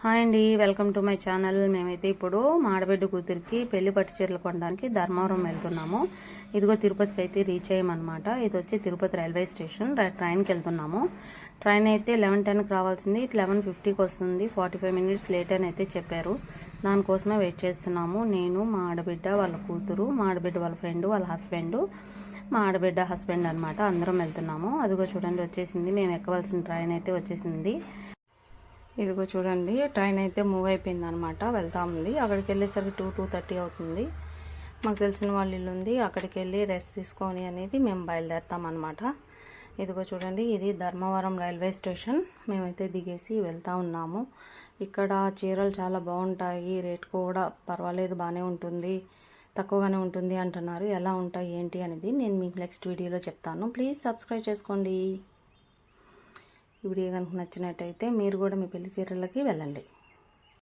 Hi అండి welcome to my channel. మేమైతే ఇప్పుడు మాడబిడ్డ కూతురికి పెళ్ళి పట్టు చీరలు కొనడానికి ధర్మవరం వెళ్తున్నాము. ఇదిగో తిరుపతికి అయితే రీచ్ అయ్యామన్నమాట. ఇది వచ్చి తిరుపతి రైల్వే స్టేషన్. ట్రైన్కి వెళ్తున్నాము. ట్రైన్ అయితే లెవెన్ టెన్కి రావాల్సింది. లెవెన్ ఫిఫ్టీకి వస్తుంది. ఫార్టీ ఫైవ్ మినిట్స్ లేట్ అని అయితే చెప్పారు. దానికోసమే వెయిట్ చేస్తున్నాము. నేను మా ఆడబిడ్డ వాళ్ళ కూతురు మా ఆడబిడ్డ వాళ్ళ ఫ్రెండ్ వాళ్ళ హస్బెండ్ మా ఆడబిడ్డ హస్బెండ్ అనమాట అందరం వెళ్తున్నాము. అదిగో చూడండి వచ్చేసింది. మేము ఎక్కవలసిన ట్రైన్ అయితే వచ్చేసింది. ఇదిగో చూడండి ట్రైన్ అయితే మూవ్ అయిపోయింది అనమాట వెళ్తా ఉంది. అక్కడికి వెళ్ళేసరికి టూ టూ థర్టీ అవుతుంది. మాకు తెలిసిన వాళ్ళ ఇల్లు ఉంది. అక్కడికి వెళ్ళి రెస్ట్ తీసుకొని అనేది మేము బయలుదేరుతాం అనమాట ఇదిగో చూడండి ఇది ధర్మవరం రైల్వే స్టేషన్. మేమైతే దిగేసి వెళ్తా ఉన్నాము. ఇక్కడ చీరలు చాలా బాగుంటాయి. రేట్ కూడా పర్వాలేదు బాగానే ఉంటుంది. తక్కువగానే ఉంటుంది అంటున్నారు. ఎలా ఉంటాయి ఏంటి అనేది నేను మీకు నెక్స్ట్ వీడియోలో చెప్తాను. ప్లీజ్ సబ్స్క్రైబ్ చేసుకోండి. ఈ వీడియో కనుక నచ్చినట్టయితే మీరు కూడా మీ పెళ్ళి చీరలకి వెళ్ళండి.